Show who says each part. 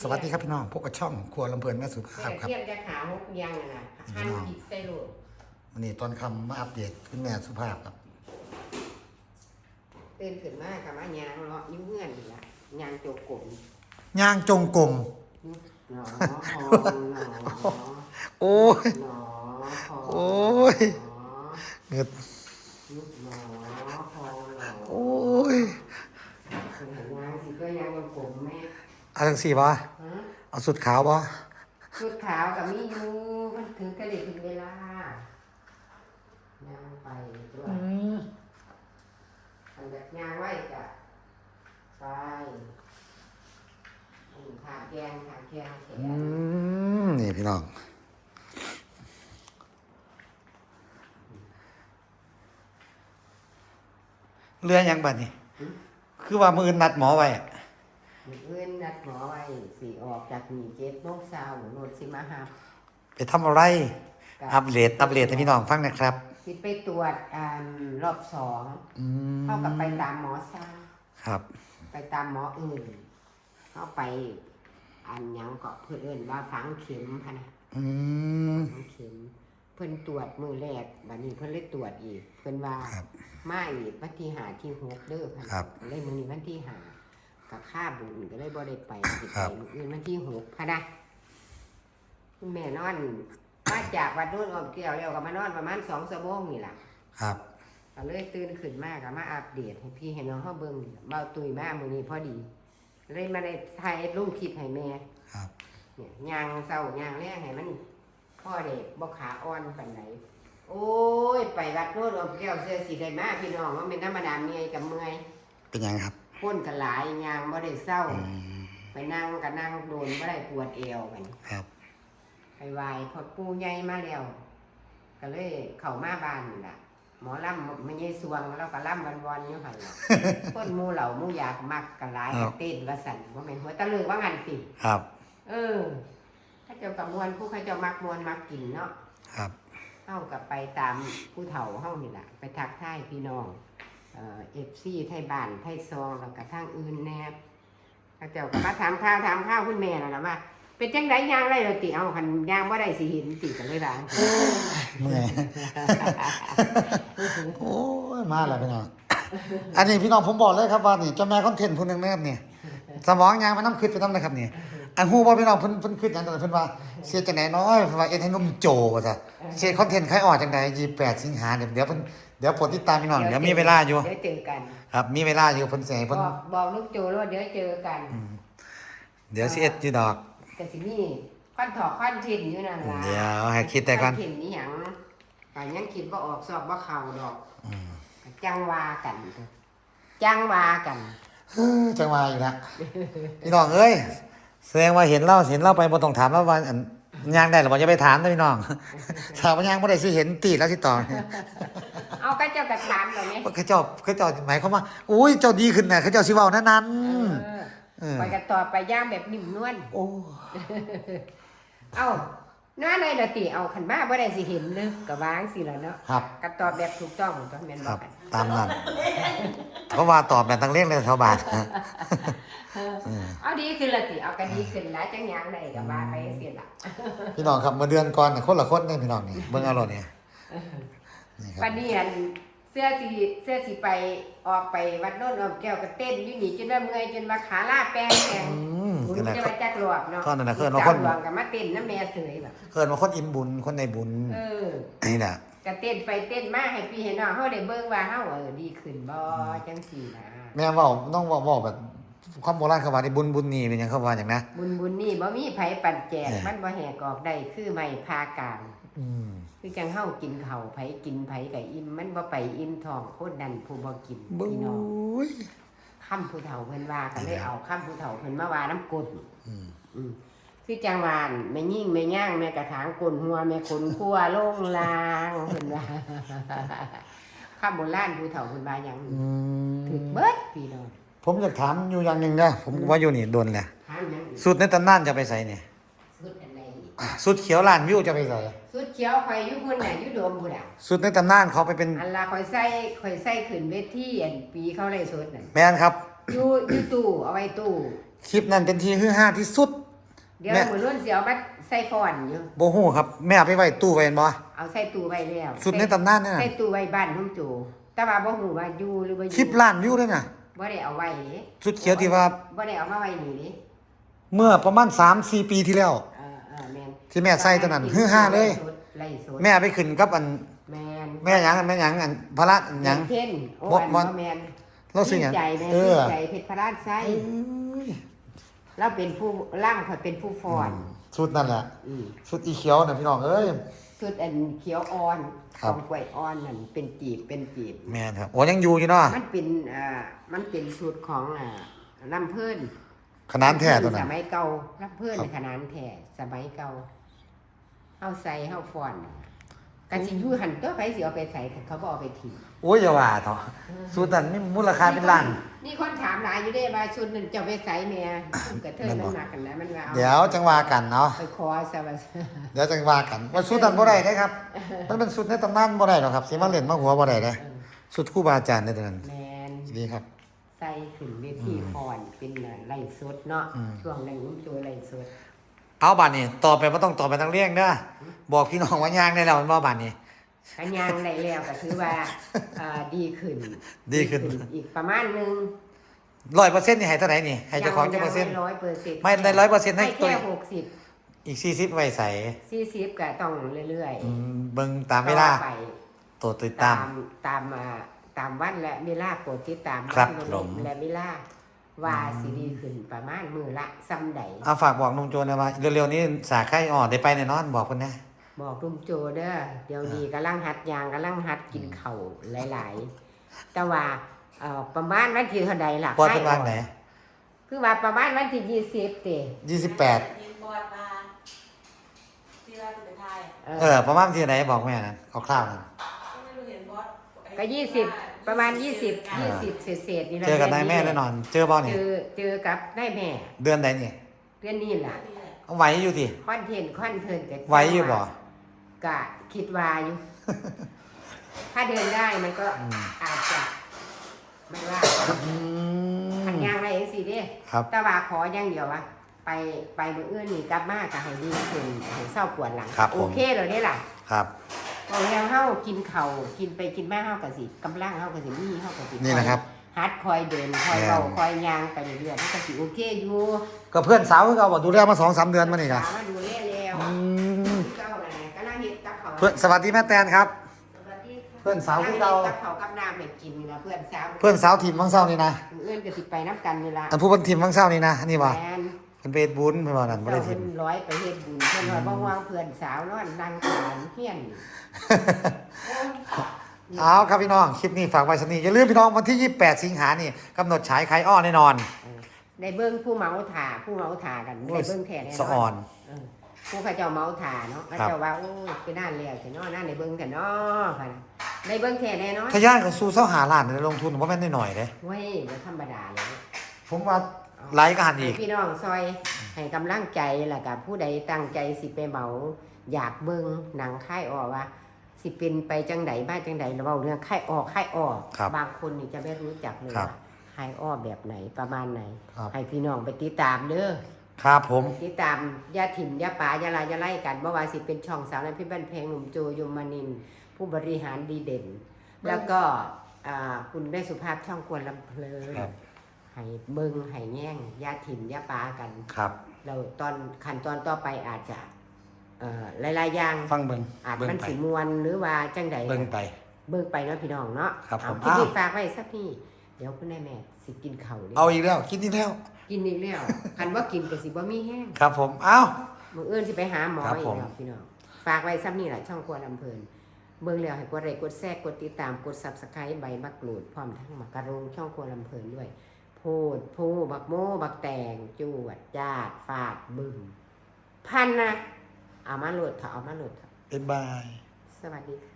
Speaker 1: สวัสดีครับพี่น้องพวกกับช่องครัวลำเพลินแม่สุภาพ
Speaker 2: แต่
Speaker 1: ครับ
Speaker 2: เทียมจะขาหกยังน่ะนะหั่นผิดใส่โหลด
Speaker 1: วันนี้ตอนคำมาอัปเดตคุณแม่สุภาพครับ
Speaker 2: ตื่นขึ้นมากับมายางเลาะยิ้มเงื่อนนี่ละยางโจกกลม
Speaker 1: ย่างจงกลม
Speaker 2: หนอพอหนอ
Speaker 1: โอ้ย
Speaker 2: หนอพอ
Speaker 1: โอ้ย
Speaker 2: หนอ
Speaker 1: เงิด
Speaker 2: ยุบหนอพอหนอ
Speaker 1: โอ้ย
Speaker 2: เป็นหางยางสิก็ยางกลมๆแม่
Speaker 1: เอาจังสี่ปะ
Speaker 2: ฮะ
Speaker 1: เอาสุดขาวปะ
Speaker 2: ชุดขาวกับมีอยู่มันถึงกระเด็ถึงเวลายางไปด้วยอันแบบยางไว้กะไปอืมขาแกงขาแกงแข
Speaker 1: อื
Speaker 2: น
Speaker 1: มนี่พี่น้อง เรือยังบัดนี่คือว่ามือนัดหมอไว้อะ
Speaker 2: มื้ออื่นนัดหมอไว้สิออกจากนี่เจ็ดโมงเช้ารถสิมาหา
Speaker 1: ไปทำอะไร
Speaker 2: กับ
Speaker 1: อัปเดตอัปเดตให้พี่น้องฟังนะครับ
Speaker 2: สิไปตรวจอ่ารอบสอง
Speaker 1: อืม
Speaker 2: เข้ากับไปตามหมอซ่า
Speaker 1: ครับ
Speaker 2: ไปตามหมออื่นเข้าไปอันหยังก็เพื่อนเอิ้นว่าฝังเข็มพะนะ
Speaker 1: อืม
Speaker 2: ฝังเข็มเพิ่นตรวจมือแรกบัดนี้เพิ่นเลยตรวจอีก เพิ่นว่า
Speaker 1: ครับ
Speaker 2: มาอีกวันที่หาที่หกเด้อพะนะครับ เลยมื้อนี้วันที่หา กับค่าบุญก็เลยบ่ได้ไปสิ
Speaker 1: ครั
Speaker 2: ไป
Speaker 1: บ
Speaker 2: มื้ออื่นวันที่หกพะนะคุณแม่นอนมาจากวัดนู้นออมเกี่ยวแล้วก็มานอนประมาณสองชั่วโมงนี่ล่ะ
Speaker 1: ครับ
Speaker 2: ก็เลยตื่นขึ้นมาก็มาอัปเดตให้พี่ให้น้องเฮาเบิ่งเบาตุยมามื้อนี้พอดี เลยมาได้ถ่ายลงคลิปให้แม่
Speaker 1: ครับ
Speaker 2: เนี่ยยางเศร้ายางแรกให้มันพ่อเด็กบ่ขาอ่อนปานไหนโอ้ย ไปวัดโน้นอมแก้วเสื้อสีได้มาพี่น้องว่าเป็นธรรมดาเมียกับเมื่อย
Speaker 1: เป็นยังครับ
Speaker 2: พ้นกันหลายยางบ่ได้เศร้า
Speaker 1: อืม
Speaker 2: ไปนั่งก็นั่งโดนบ่ได้ปวดเอวกัน
Speaker 1: ครับ
Speaker 2: ไปไหวายพอปูใหญ่มาแล้วก็เลยเข้ามาบ้านนี่ล่ะ หมอลำไม่ใช่สวงแล้วก็ลำวันวันๆอยู่หั่นล่ะ คนหมู่เหล่าหมู่อยากมักกันหลายก็เต้นว่าสั่นบ่แม่นหัวตะลึงว่างันติ
Speaker 1: ครับ
Speaker 2: เออถ้าเจ้ากับมวลผู้เขาเจ้ามักมวลมักกินเนาะ
Speaker 1: ครับ
Speaker 2: เฮากับไปตามผู้เฒ่าเฮานี่แหละไปทักทายพี่น้อง เอฟซีไทยบ้านไทยซองแล้วก็ทางอื่นแนบถ้าเจ้าก็มาถามข้าวถามข้าวคุณแม่น่ะล่ะว่า เป็นจังไดยางไรเราติเอาคันยางบ่าได้สิเห็นติกันเลยล่ะ
Speaker 1: เมื่อยโอ้ยมาแล้วพี่น้องอันนี้พี่น้องผมบอกเลยครับว่านี่เจ้าแม่คอนเทนต์ผู้หนึงนะครับนี่ยสมองยางมันน้ำคืดไปน้ำเลยครับนี่อันฮู้บ่พี่น้องเพิ่นเพิ่นคืดหยังกันเพิ่นว่าเสียจังไหนน้อยเพิ่นว่าเอ็นให้นมโจว่าซะเสียคอนเทนต์ใครออกจังได28 สิงหาเดี๋ยวเดี๋ยวเพิ่น เดี๋ยวโปรดติดตามพี่น้องเดี๋ยวมีเวลาอยู่
Speaker 2: เดี๋ยวเจอกัน
Speaker 1: ครับ มีเวลาอยู่เพิ่นสิให้
Speaker 2: บ
Speaker 1: เพิ่น
Speaker 2: อกบอกลูกโจว่าเดี๋ยวเจอกัน
Speaker 1: เดี๋ยวสิเอ็ดอยู่ดอก
Speaker 2: แต่สิมีคอนถอกคอนทินอยู่นั่นล่ะ
Speaker 1: เดี๋ยวให้คิดแต่ก่อน
Speaker 2: คทินนี่หยังก็ยังคิดบ่ออกสอบบ่เข้าดอก
Speaker 1: อืม
Speaker 2: จังว่ากันเถอะจังว่ากัน
Speaker 1: เฮ้อจังว่าอีกแล้วพี่น้องเอ้ยแสดงว่าเห็นเล่าเห็นเล่าไปบ่ต้องถามแล้วว่าอันย่างได้หรือบ่จะไปถามนะพี่น้อง ถามว่าย่างบ่ได้สิเห็นตีแล้วสิต่อ
Speaker 2: เอาก็เจ้ากระถามเหรอไหม
Speaker 1: ว่าเขาเจ้าเขาเจ้าหมายความว่าอุ้ยเจ้าดีขึ้นน่ะเขาเจ้าสิเว้านั้นนั้น
Speaker 2: เออ
Speaker 1: เออ
Speaker 2: ไปกันต่อไปย่างแบบนิ่มนวล
Speaker 1: โอ้
Speaker 2: เอาน้าเลยละติเอาขันมาบ่ได้สิเห็นเลยก็วางสิละเนาะ
Speaker 1: ครับ
Speaker 2: ก็ตอบแบบถูกต้องต้องแม่น
Speaker 1: ค
Speaker 2: บ่
Speaker 1: รับ
Speaker 2: กัน
Speaker 1: ตามนั้นเพราะว่าตอบแบบตั้งเรื่องเลยชาวบ้าน
Speaker 2: เอาดีขึ้นละติเอาก็ดีขึ้นแล้วจังหยังได้ก็ว่าไปสิล่ะ
Speaker 1: พี่น้องครับเมื่อเดือนก่อนน่ะคนละคนเนี่ยพี่น้องนี่เบิ่งเอาโลดเนี่ย นี่ค
Speaker 2: ปั
Speaker 1: รับ
Speaker 2: นนี้อันเสื้อสีเสื้อสีไปออกไปวัดโน่นออมแก้วก็เต้นอยู่นี่จนว่าเมื่อยจนว่าขาลาแป้งแข็ง
Speaker 1: อืม
Speaker 2: บุญ
Speaker 1: คือไหน
Speaker 2: จะมาจักรวบเนาะ
Speaker 1: ก็นั่นน่ะคือว่า
Speaker 2: สา
Speaker 1: ค
Speaker 2: วนหลวงกับมาเต้นน้ำแม่เสยแบบ
Speaker 1: เกิดมาคนอิ่มบุญคนในบุญ
Speaker 2: เออ
Speaker 1: นี่น่ะ
Speaker 2: ก็เต้นไปเต้นมาให้พี่เห็นน้องเฮาได้เบิ่งว่าเฮาเออดีขึ้นบ่จังซี่นะ
Speaker 1: แม่เว่าต้องเว่าเว่าแบบความโบราณเขาว่าในบุญบุญนี่เป็นหยังเขาว่าอย่างนะ
Speaker 2: บุญบุญนี่บ่มีไผปั่นแจก
Speaker 1: เออ
Speaker 2: มันบ่แหกออกได้คือไม่พากลาง
Speaker 1: อืม
Speaker 2: คือจังเฮากินข้าวไผกินไผก็อิ่มมันบ่ไปอิ่มท้องคนนั้นผู้บ่กิน
Speaker 1: บุ้
Speaker 2: พี่น้อง
Speaker 1: ย
Speaker 2: คำผู้เฒ่าเพิ่นว่าก็เลยเอาคำผู้เฒ่าเพิ่นมาว่าน้ำกล
Speaker 1: อืม
Speaker 2: อืมคือจังหวานแม่ยิ่งแม่ย่างแม่กระถางกลหัวแม่ขนคั่วลงลางเพิ่นว่าคำโบราณผู้เฒ่าเพิ่นว่าหยัง
Speaker 1: อืม
Speaker 2: ถึกเบิดพี่น้อง
Speaker 1: ผมอยากถามอยู่อย่างหนึ่งนะผมว่าอยู่นี่โดนแหละ
Speaker 2: ถามหยังอีก
Speaker 1: สุดในตำนานจะไปใส่เนี่ย
Speaker 2: สุดอันใดอีก
Speaker 1: สุดเขียวล้านวิวจะไปใส่
Speaker 2: สุดเขียวข่อยอยู่พุ่นน่ะอยู่โดมพุ่นน่ะ
Speaker 1: สุดในตำนานเขาไปเป็น
Speaker 2: อันละข่อยใส่ข่อยใส่ขึ้นเวทีอันปีเขาไล่สดน่ะ
Speaker 1: แมนครับ
Speaker 2: อยู่อยู่ตู้เอาไว้ตู้
Speaker 1: คลิปนั้นเป็นที่ฮือฮาที่สุด
Speaker 2: เดี๋ยว
Speaker 1: แม่
Speaker 2: มือรุ่นเสียวมาใส่ฟอนอยู่
Speaker 1: บ่ฮู้ครับ แม่เอาไปไว้ตู้ไว้เห็นบ่
Speaker 2: เอาใส่ตู้ไว้แล้ว
Speaker 1: สุดในตำนานเนี่ย
Speaker 2: ใส่
Speaker 1: น่ะ
Speaker 2: ตู้ไว้บ้านนุ่มโจแต่ว่าบ่ฮู้ว่าอยู่หรือบ่อยู่
Speaker 1: 10ล้านวิวเลยน่ะ
Speaker 2: บ่ได้เอาไว้เด้
Speaker 1: สุดเขียวที่ว่า
Speaker 2: บ่ได้เอามาไว้นี่เด้
Speaker 1: เมื่อประมาณ3-4ปีที่แล้ว ที่แม่ใส่ตัวนั้นฮือฮาเลย
Speaker 2: ไล่สด
Speaker 1: แม่เอาไปขึ้นกับอัน
Speaker 2: แม่น
Speaker 1: แม่หยังอันแม่หยังอันพระอันหยัง
Speaker 2: เพ่นโอ้
Speaker 1: บ่
Speaker 2: อัน
Speaker 1: บ่
Speaker 2: บ่แม่น
Speaker 1: เราซื้อหยัง
Speaker 2: ใจแม่
Speaker 1: เอ
Speaker 2: พี่
Speaker 1: อ
Speaker 2: ใจเพชรพระราชไส้
Speaker 1: เอ้ย
Speaker 2: เราเป็นผู้ร่างข่อยเป็นผู้ฟอน
Speaker 1: ชุดนั่นแหละ
Speaker 2: อืม
Speaker 1: ชุดอีเขียวน่ะพี่น้องเอ้ย
Speaker 2: สุดอันเขียวอ่อน
Speaker 1: ค
Speaker 2: ข
Speaker 1: รับ
Speaker 2: องกล้วยอ่อนนั่นเป็นจีบเป็นจีบ
Speaker 1: แม่นครับโอ้ยังอยู่อยู่เนาะ
Speaker 2: มันเป็นอ่ามันเป็นสูตรของอ่าลำเพิ่น
Speaker 1: ขนาดแท้ตัวนั้
Speaker 2: ส
Speaker 1: น
Speaker 2: มัยเก่าลำเพิ่น
Speaker 1: ครับ
Speaker 2: ขนาดแท้สมัยเก่า เฮาใส่เฮาฟอนกันสิอยู่หันตัวไปสิเอาไปใส่เขาบ่เอาไปทิ้ง
Speaker 1: โอ้ยอย่าว่าเถอะชุดนั้นนี่มูลค่าเป็นล้าน
Speaker 2: นี่คนถามหลายอยู่เด้ว่าชุดนั้นจะเอาไปใส่แม่กระเทย
Speaker 1: แม่นบ่
Speaker 2: มันหนักกันนะมันว่าเอา
Speaker 1: เดี๋ยวจังว่ากันเนาะ
Speaker 2: ไปคอซะว่า
Speaker 1: เดี๋ยวจังว่ากันว่าชุดนั้นบ่ได้เด้ครับ มันเป็นชุดในตำนานบ่ได้หรอกครับสิมาเล่นมาหัวบ่ได้เด้ชุดครูบาอาจารย์เด้อตัวนั้น
Speaker 2: แมน
Speaker 1: ดีครับ
Speaker 2: ใส่ขึ้นเวทีฟอนเป็นไล่สดเนาะ
Speaker 1: อืม
Speaker 2: ช่วงนั้นอุ้มโจไล่สด
Speaker 1: เอาบัดนี้ต่อไปบ่ต้องต่อไปทางเลี่ยงเด้อบอกพี่น้องว่าย่างได้แล้วมันบ่บัดนี้
Speaker 2: ขันยางได้แล้วก็ถือว่าเอ่อดีขึ้น
Speaker 1: ดีขึ้น
Speaker 2: อีกประมาณหนึง
Speaker 1: 100%นี่ให้เท่าไหร่นี่ให้เจ้าของจักเปอร์เซ็นต์
Speaker 2: ร้อยเปอร์เซ็นต์
Speaker 1: ไม่ได้100%ให้
Speaker 2: ให้
Speaker 1: ตัว
Speaker 2: แค่หกสิบ
Speaker 1: อีก40ไว้ใส่
Speaker 2: สี่สิบก็ต้องเรื่อย
Speaker 1: อืมเบิ่ง
Speaker 2: ๆ
Speaker 1: ตามเวลา
Speaker 2: ต่อไป
Speaker 1: ตัวติดตาม
Speaker 2: ตามอ่าตามวันและเวลาโปรดติดตาม
Speaker 1: ครับ
Speaker 2: วัน
Speaker 1: ผม
Speaker 2: และเวลา ว่าสิดีขึ้นประมาณมือละซ้ำใด
Speaker 1: เอาฝากบอกนุ่มโจนะว่าเร็วๆนี้สาไข่อ่อนได้ไปแน่นอนบอกเพิ่นนะ
Speaker 2: บอกลุงโจเด้อเดี๋ยวนี้กำลังหัดยางกำลังหัดกินเข่าวหลาย ๆ แต่ว่าเอ่อประมาณวันที่เท่าใดล่ะ
Speaker 1: ปอดเป็นวางไหน
Speaker 2: คือว่าประมาณวันที่ยี่สิบเต
Speaker 1: 28
Speaker 3: ยิงบอลมาที่ราชบุรีไทย
Speaker 2: เอ
Speaker 1: เอ
Speaker 2: อ
Speaker 1: อประมาณที่ไหนบอกแม่นะคร่าวๆนะ
Speaker 3: ก็ไม่รู้เห็นบอส
Speaker 2: ก็ยี่สิบ ประมาณยี่สิบยี่สิบเศษๆนี่แหละ
Speaker 1: เจอกับนายแม่แน่นอน เจอบ่
Speaker 2: เจ
Speaker 1: นี่
Speaker 2: อเจอกับนายแม่
Speaker 1: เดือนใดนี่
Speaker 2: เรื่องนี้ล่ะ
Speaker 3: นี่แหละ
Speaker 1: เอาไหวอยู่ดิ
Speaker 2: คอนเทนต์คอนเทนต์กับ
Speaker 1: ไหวอยู่บ่
Speaker 2: กะคิดว่าอยู่ ถ้าเดินได้มันก็
Speaker 1: อืม
Speaker 2: อาจจะไม่ว่า
Speaker 1: อื
Speaker 2: ขัน
Speaker 1: ม
Speaker 2: ยางอะไรอย่างสิเด้
Speaker 1: ครับ
Speaker 2: แต่ว่าขออย่างเดียวว่าไปไปมืออื่นนี่กลับมาก็ให้ดีขึ้นให้เศร้าปวดหลัง
Speaker 1: ครับผม
Speaker 2: โอเคเลยได้ล่ะ
Speaker 1: ครับ
Speaker 2: บอกแล้วเฮากินเข่าวกินไปกินมาเฮาก็สิกำลังเฮาก็สิมีเฮาก็สิ
Speaker 1: นี่นะครับ
Speaker 2: ฮัดคอยเดินคอย
Speaker 1: แม่น
Speaker 2: เบาคอยยางไปเรื่อยๆเฮาก็สิโอเคอยู่
Speaker 1: ก็เพื่อนสาวคือเขาบอกดูแลมาสองสามเดือนมานี่นะ
Speaker 2: ถามว่าดูแลแล้ว
Speaker 1: อืม
Speaker 2: เจ้าน่ะกำลังเฮ็ดกับเขาว
Speaker 1: เพื่อนสวัสดีแม่แตนครับ
Speaker 2: สวัสดีค่ะ
Speaker 1: เพื่อนสาวคือเรา
Speaker 2: กับเขาวกับน้ำให้กินนี่นะเพื่อนสาว
Speaker 1: เพื่อนสาวทีมวังเศร้านี่นะ
Speaker 2: มื้ออื่นก็สิไปน้ำกันนี่ล่ะ
Speaker 1: อันผู้เป็นทีมวังเศร้านี่นะนี่ว่า
Speaker 2: แม่น
Speaker 1: เป็นเปรตบุญเพื่อนว่านั่นบ่
Speaker 2: เจ้า
Speaker 1: ได้ที
Speaker 2: เพิ่
Speaker 1: ม
Speaker 2: นร้อยไปเฮ็ดบุญเพิ่นว่าบ่วางเพื่อนสาวนอนนั่งขานเฮียน
Speaker 1: เอาครับพี่น้อง คลิปนี้ฝากไว้สนี้อย่าลืมพี่น้องวันที่ 28 สิงหานี่กำหนดฉายไข่อ้อแน่นอน
Speaker 2: ได้เบิ่งผู้เมาถ่าผู้เมาถ่ากันได้เบิ่งแท้แน่น
Speaker 1: สะอ่อน
Speaker 2: เออผู้เขาเจ้าเมาถ่าเนาะเขา
Speaker 1: ครับ
Speaker 2: เจ้าว่าโอ้ยคือน่านแล้วแต่เนาะน่านได้เบิ่งแต่เนาะค่ะนะได้เบิ่งแท้แน่เนาะ
Speaker 1: ทะยานกับสู้เสาหาล้านในลงทุนว่าแม่นหน่อยๆเด้
Speaker 2: เว้ยบ่ธรรมดาเลย
Speaker 1: ผมว่า ไลค์ก็หันอีก
Speaker 2: ให้พี่น้องซอยให้กำลังใจแล้วก็ผู้ใดตั้งใจสิไปเมา อยากเบิ่งหนังค่ายออกว่า สิเป็นไปจังไดบ้าจังไดเราเว้าเรื่องค่ายออกค่ายออก
Speaker 1: ครับ
Speaker 2: บางคนนี่จะไม่รู้จักเลย
Speaker 1: ครับ
Speaker 2: ว่าค่ายออกแบบไหนประมาณไหน
Speaker 1: ครับ
Speaker 2: ให้พี่น้องไปติดตามเด้อ
Speaker 1: ครับผม
Speaker 2: ติดตามอยาถิ่มอยาป่าอยาลายอยาไล่กันบ่ว่าสิเป็นช่องสาวน้ำพิบันเพลงหนุ่มโจยมนินทร์ผู้บริหารดีเด่น แล้วก็อ่าคุณแม่สุภาพช่องกวนลำเพลิน
Speaker 1: ครับ
Speaker 2: ให้เบิงให้แย่งอยาถิ่มอยาป่ากัน
Speaker 1: ครับ
Speaker 2: เราตอนขั้นตอนต่อไปอาจจะเอ่อหลายๆอย่าง
Speaker 1: ฟังเบิ่ง
Speaker 2: อาจ
Speaker 1: เบิ่ง
Speaker 2: มัน
Speaker 1: ไป
Speaker 2: สิมวนหรือว่าจังใด
Speaker 1: เบิ่งไป
Speaker 2: เบิ่งไปเนาะพี่น้องเนาะ
Speaker 1: ครับ
Speaker 2: เอา
Speaker 1: ผม
Speaker 2: ที่นี่
Speaker 1: อ้าว
Speaker 2: ฝากไว้สักนี่เดี๋ยวคุณนายแม่สิกินข้าวเด้
Speaker 1: เอาอีกแล้วกินอีกแล้ว
Speaker 2: กินอีกแล้วคันว่ากินก็สิบ่มีแห้ง
Speaker 1: ครับ ผมเอ้า
Speaker 2: มื้ออื่นสิไปหาหมอ
Speaker 1: ครับ
Speaker 2: อี
Speaker 1: ผ
Speaker 2: ก
Speaker 1: ม
Speaker 2: แล้วพี่น้อง ฝากไว้ซ้ำนี่แหละช่องครัวลำเพลินเบิ่งแล้วให้กดไลค์กดแชร์กดติดตามกด Subscribe ใบมะกรูดพร้อมทั้งมะกะรุงช่องครัวลำเพลินด้วยโพูดผู้บักโมบักแตงจวดจาดฟาดบึ้มพันนะเอามาโหลดเถอะเอามาโหลดเถอะ
Speaker 1: บ๊ายบาย
Speaker 2: สวัสดีค่ะ